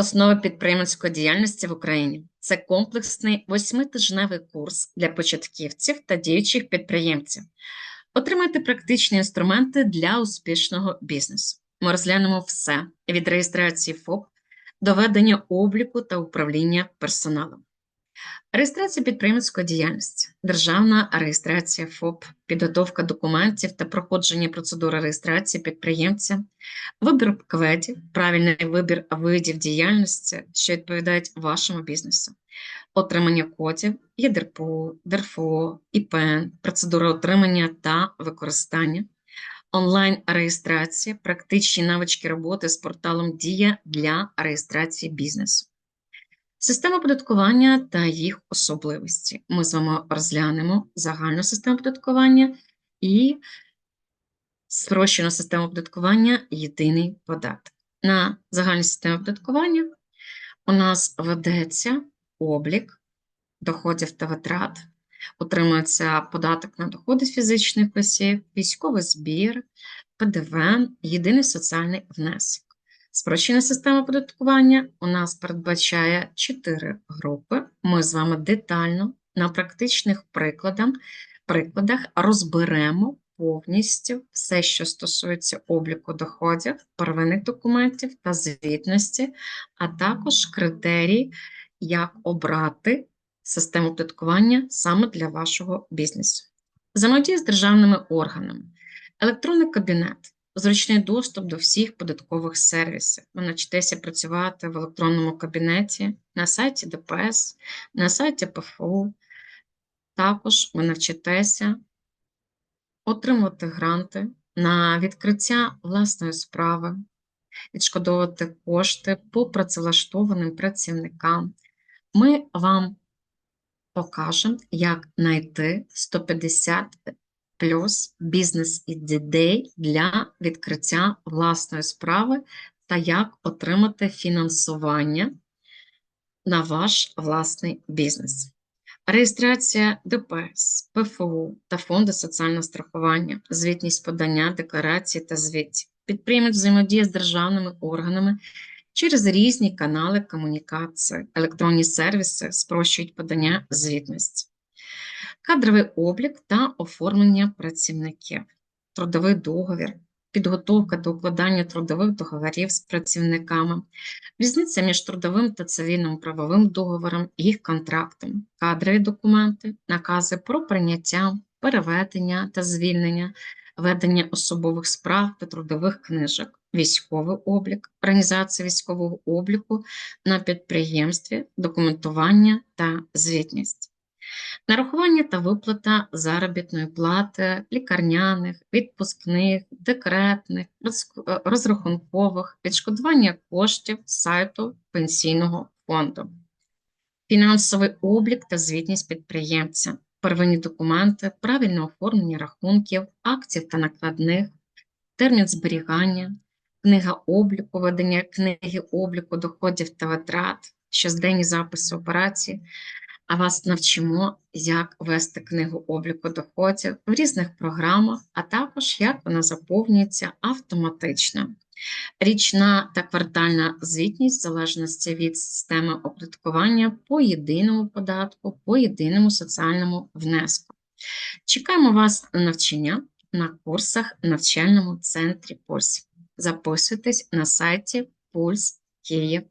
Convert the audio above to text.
Основи підприємницької діяльності в Україні це комплексний восьмитижневий курс для початківців та діючих підприємців. Отримайте практичні інструменти для успішного бізнесу. Ми розглянемо все від реєстрації ФОП до ведення обліку та управління персоналом. Реєстрація підприємницької діяльності, державна реєстрація ФОП, підготовка документів та проходження процедури реєстрації підприємця, вибір кведів, правильний вибір видів діяльності, що відповідають вашому бізнесу, отримання кодів, ЄДРПО, ДРФО, ІПН, процедура отримання та використання, онлайн-реєстрація, практичні навички роботи з порталом Дія для реєстрації бізнесу. Система оподаткування та їх особливості. Ми з вами розглянемо загальну систему оподаткування і спрощену систему оподаткування єдиний податок. На загальній системі оподаткування у нас ведеться облік доходів та витрат, отримується податок на доходи фізичних осіб, військовий збір, ПДВ, єдиний соціальний внесок. Спрощена система оподаткування у нас передбачає чотири групи. Ми з вами детально на практичних прикладах, розберемо повністю все, що стосується обліку доходів, первинних документів та звітності, а також критерії, як обрати систему оподаткування саме для вашого бізнесу. Взаємодія з державними органами, електронний кабінет зручний доступ до всіх податкових сервісів. Ви навчитеся працювати в електронному кабінеті на сайті ДПС, на сайті ПФУ. Також ви навчитеся отримувати гранти на відкриття власної справи, відшкодовувати кошти по працевлаштованим працівникам. Ми вам покажемо, як знайти 150 плюс бізнес ідей для відкриття власної справи та як отримати фінансування на ваш власний бізнес. Реєстрація ДПС, ПФУ та фонду соціального страхування, звітність подання, декларації та звітів. Підприємець взаємодія з державними органами через різні канали комунікації, електронні сервіси спрощують подання звітності кадровий облік та оформлення працівників, трудовий договір, підготовка до укладання трудових договорів з працівниками, різниця між трудовим та цивільним правовим договором їх контрактом, кадрові документи, накази про прийняття, переведення та звільнення, ведення особових справ та трудових книжок. Військовий облік, організація військового обліку на підприємстві, документування та звітність нарахування та виплата заробітної плати, лікарняних, відпускних, декретних, е, розрахункових, відшкодування коштів сайту пенсійного фонду, фінансовий облік та звітність підприємця, первинні документи, правильне оформлення рахунків, актів та накладних, термін зберігання, книга обліку, ведення книги обліку доходів та витрат, щоденні записи операцій а вас навчимо, як вести книгу обліку доходів в різних програмах, а також як вона заповнюється автоматично. Річна та квартальна звітність в залежності від системи оподаткування по єдиному податку, по єдиному соціальному внеску. Чекаємо вас на навчання на курсах в навчальному центрі Пульс. Записуйтесь на сайті Пульс Київ.